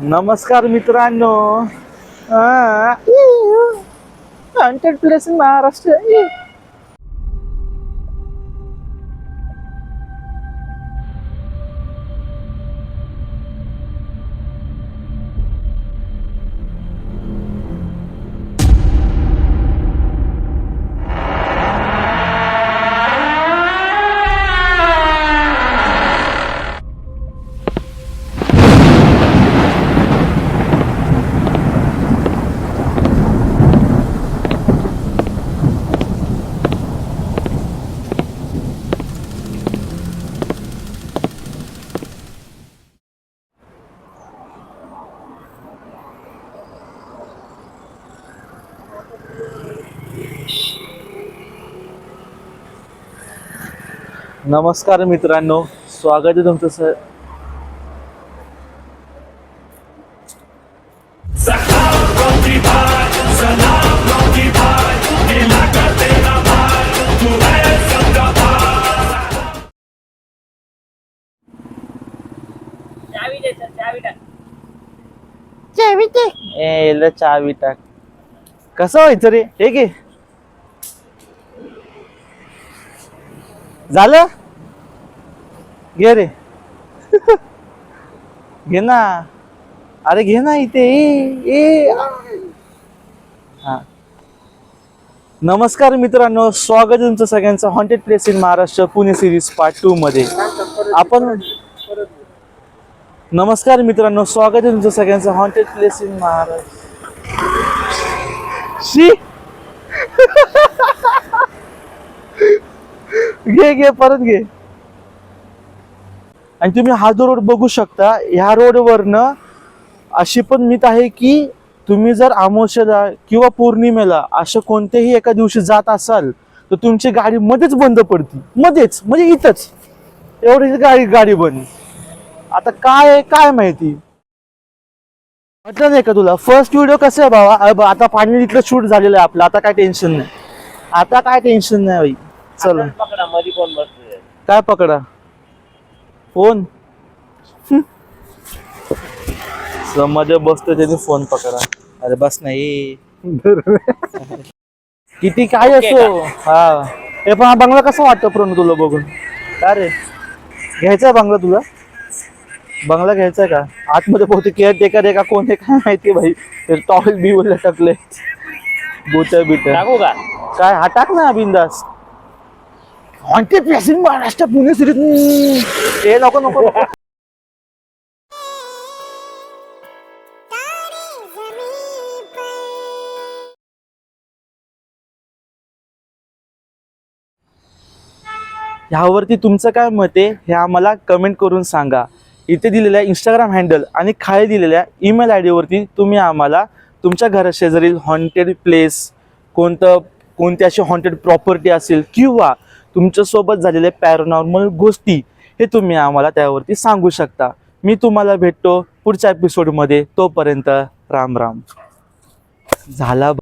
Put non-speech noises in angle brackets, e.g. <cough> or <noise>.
नमस्कार मित्रांनो. Haunted place in Maharashtra. नमस्कार मित्रांनो स्वागत आहे तुमचं सर. चावी दे सर चावी टाक. ए चावी टाक. कसं व्हायचं रे? हे घे. झालं? घे रे. <laughs> घे ना. अरे घे ना इथे. ए, ए हा. नमस्कार मित्रांनो स्वागत तुमचं सगळ्यांचं haunted place in Maharashtra Pune series part two मध्ये. आपण नमस्कार मित्रांनो स्वागत आहे तुमचं सगळ्यांचं हॉन्टेड प्लेस इन महाराष्ट्र शी! घे घे परत घे. आणि तुम्ही हा जो रोड बघू शकता ह्या रोडवरनं अशी पण मित आहे की तुम्ही जर अमावस्येला किंवा पौर्णिमेला असं कोणत्याही एका दिवशी जात असाल तर तुमची गाडी मध्येच बंद पडती. मध्येच म्हणजे इथंच. एवढी गाडी गाडी बंद. आता काय आहे, काय माहिती? म्हटलं नाही का तुला? फर्स्ट व्हिडिओ कसं आहे बाबा अरे आता पाणी इथलं शूट झालेलं आहे आपलं. आता काय टेन्शन नाही. आता काय टेन्शन नाही बाई चल. पकडा मध्ये कोण बसतोय? काय पकडा? फोन? मध्ये बसतो त्याने फोन पकडा. अरे बस नाही. <laughs> किती काय असो? हा. हे पण हा बंगला कसा वाटतो प्रणू तुला बघून? काय रे? घ्यायचा बंगला तुला? बंगला घ्यायचा का? आतमध्ये बहुतेक केअर टेकर आहे का कोण आहे काय माहिती भाई? ते टॉवेल बी बोलला टाकले. बोट बिट टाकू का? काय? हा टाक ना बिंदास. Haunted place Maharashtra Pune series हे नको नको ह्यावरती तुमचं काय मत आहे हे आम्हाला कमेंट करून सांगा. इथे दिलेल्या इंस्टाग्राम हँडल आणि खाली दिलेल्या ईमेल आय डीवरती तुम्ही आम्हाला तुमच्या घराशेजारील हॉन्टेड प्लेस कोणतं कोणती अशी हॉन्टेड प्रॉपर्टी असेल किंवा तुमच्यासोबत झालेल्या पॅरोनॉर्मल गोष्टी हे तुम्ही आम्हाला त्यावरती सांगू शकता. मी तुम्हाला भेटतो पुढच्या एपिसोडमध्ये तोपर्यंत राम राम. झाला